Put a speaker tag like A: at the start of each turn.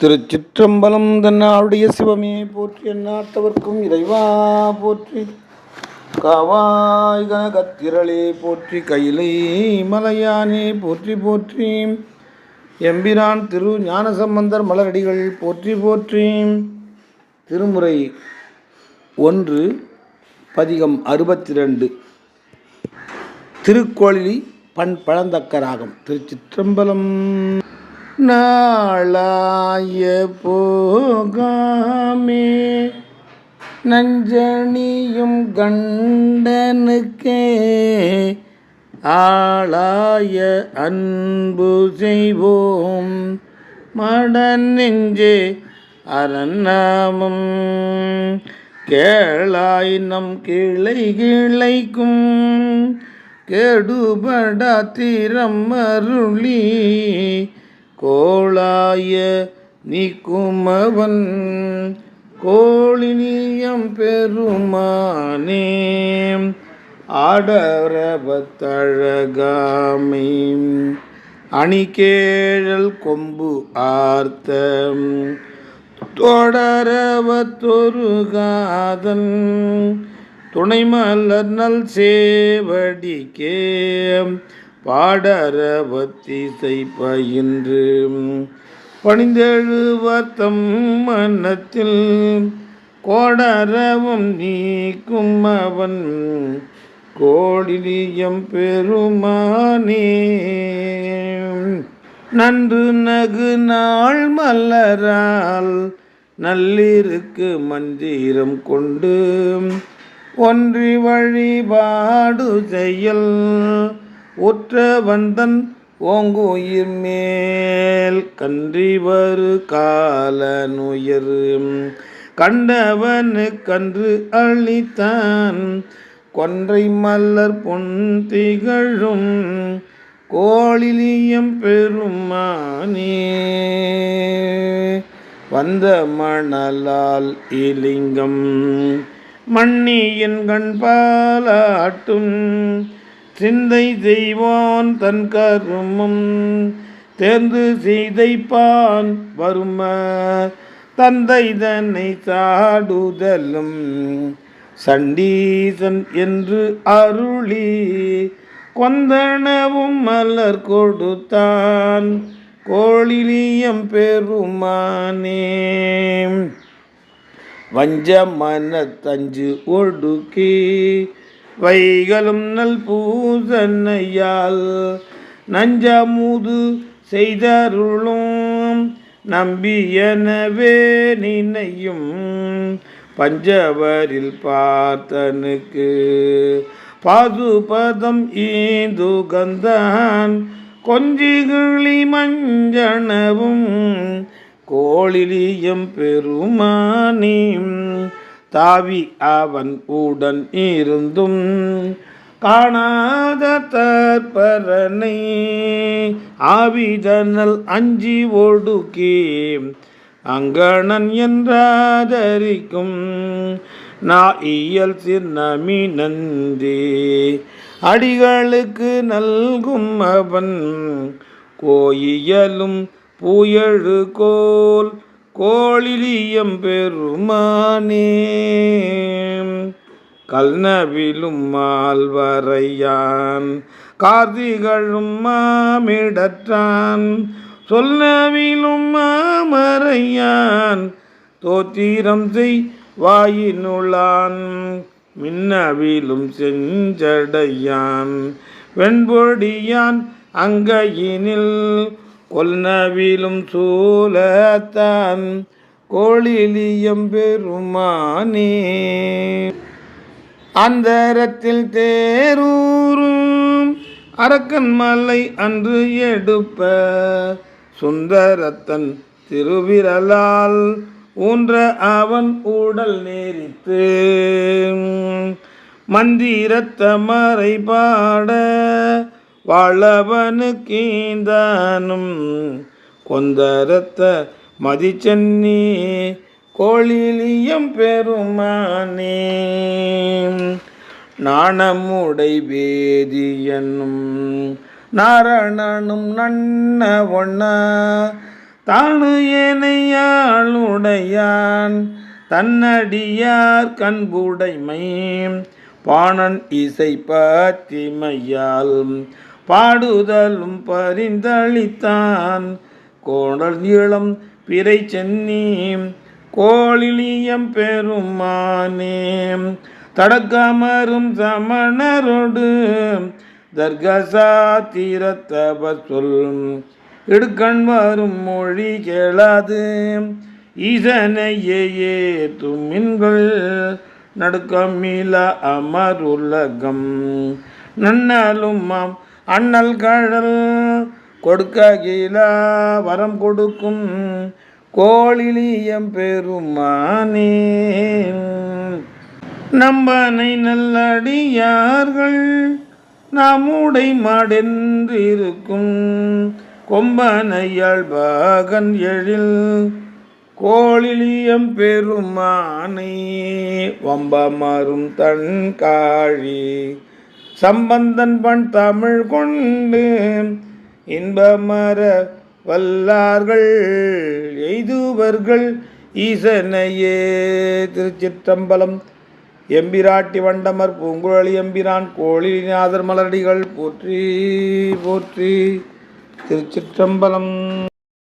A: திருச்சிற்றம்பலம் தன்னாளுடைய சிவமே போற்றி எந்நாட்டவர்க்கும் இறைவா போற்றி. காவாய் கனகத்திரளே போற்றி கையிலை மலையானே போற்றி போற்றி. எம்பிரான் திரு ஞானசம்பந்தர் மலரடிகள் போற்றி போற்றி. திருமுறை ஒன்று பதிகம் அறுபத்தி ரெண்டு திருக்கோழி பண் பழந்தக்கராகம் திருச்சிற்றம்பலம். நாளாய போகாமே. நஞ்சணியும் கண்டனுக்கே ஆளாய அன்பு செய்வோம். மடன் நெஞ்சே அரநாமம் கேளாய் நம் கிளை கிளைக்கும். கெடுபடா திறம் அருளி கோளாய நீக்குமவன் கோளினியம் பெருமானே ஆடரபத்தழகாமை அணிகேழல் கொம்பு ஆர்த்த தொடரவத்தொருகாதன் துணைமலர் நல் சேவடிக்கே பாடரவத்திசை பயின்று பணிந்தெழுவத்தம் மனத்தில் கோடரவம் நீக்கும் அவன் கோடிலியம் பெருமானே. நன்று நகு நாள் மலரால் நல்லிருக்கு மந்திரம் கொண்டு ஒன்றி வழிபாடு செயல் உற்ற வந்தன் ஓங்குயிர் மேல் கன்றிவரு கால நுயர் கண்டவனு கன்று அழித்தான் கொன்றை மலர் பொன் திகழும் கோழிலியம் பெருமானே. வந்த மணலால் இலிங்கம் மண்ணியின் கண்பாலாட்டும் சிந்தை செய்வான் தன் கருமம். தேர்ந்து செய்தைப்பான் வரும தந்தை தன்னை சாடுதலும். சண்டீசன் என்று அருளி கொந்தனவும் மலர் கொடுத்தான். கோழிலியம் பெருமானே வஞ்ச மன தஞ்சு ஒடுக்கி வைகளும் நல் பூசன்னையால் நஞ்சமுது செய்தருளும் நம்பியனவே நினையும் பஞ்சவரில் பார்த்தனுக்கு. பாதுபதம் ஈந்து கந்தான் கொஞ்சிகிளி மஞ்சனவும் கோழிலியம் பெருமானியும் தாவி அவன் உடன் இருந்தும் காணாத தற்பரனை ஆவிதனல் அஞ்சி ஒடுக்கி அங்கணன் என்றாதரிக்கும் நாயியல் சின்னமி நந்தி அடிகளுக்கு நல்கும் அவன் கோயியலும் புயழு கோல் கோழிலியம் பெருமானே. கல்நவிலும் மால்வரையான் கார்த்திகளும் மாமிடற்றான் சொல்நவிலும் மாமறையான் தோத்திரம் செய் வாயினுளான் மின்னவிலும் செஞ்சடையான் வெண்பொடியான் அங்கையினில் கொல்நவிலும் சூலத்தான் கோழிலியம் பெருமானே. அந்தரத்தில் தேரூரும் அரக்கன் மலை அன்று எடுப்ப சுந்தரத்தன் திருவிரலால் ஊன்ற அவன் உடல் நேரித்து மந்திரத்த மறை பாட வாழவனு கீந்தானும் கொந்தரத்த மதிச்சென்னி கோழிலியம் பெருமானே. நாணமுடை வேதியனும் நாரணனும் நன்ன ஒண்ண தானு ஏனையாளுடையான் தன்னடியார் கண்புடைமை பாணன் இசை பத்திமையால் பாடுதலும் பரிந்தளித்தான். கோடல் இளம் பிறை சென்னீம் கோழிலியம் பெருமானே. தடக்கமரும் சமணரோடு தர்கசாத்திரத்தப சொல் இடுக்கண் வரும் மொழி கேளாது. ஈசனையே தும்மின்கள் நடுக்கமில அமருலகம். நன்னாலும் மாம் அண்ணல் கழல் கொடுக்க கீழா வரம் கொடுக்கும் கோழிலியம் பெருமானே. நம்பனை நல்லடியார்கள் நாமுடை மாடென்றிருக்கும் கொம்பனையாள் பாகன் எழில் கோளிலியம் பெருமானை. வம்பமரும் தன் காழி சம்பந்தன் பண் தமிழ் கொண்டு இன்பமர வல்லார்கள் எய்துவர்கள் ஈசனையே. திருச்சிற்றம்பலம் எம்பிராட்டி வண்டமர் பூங்குழலி எம்பிரான் கோழிநாதர் மலரடிகள் போற்றி போற்றி. திருச்சிற்றம்பலம்.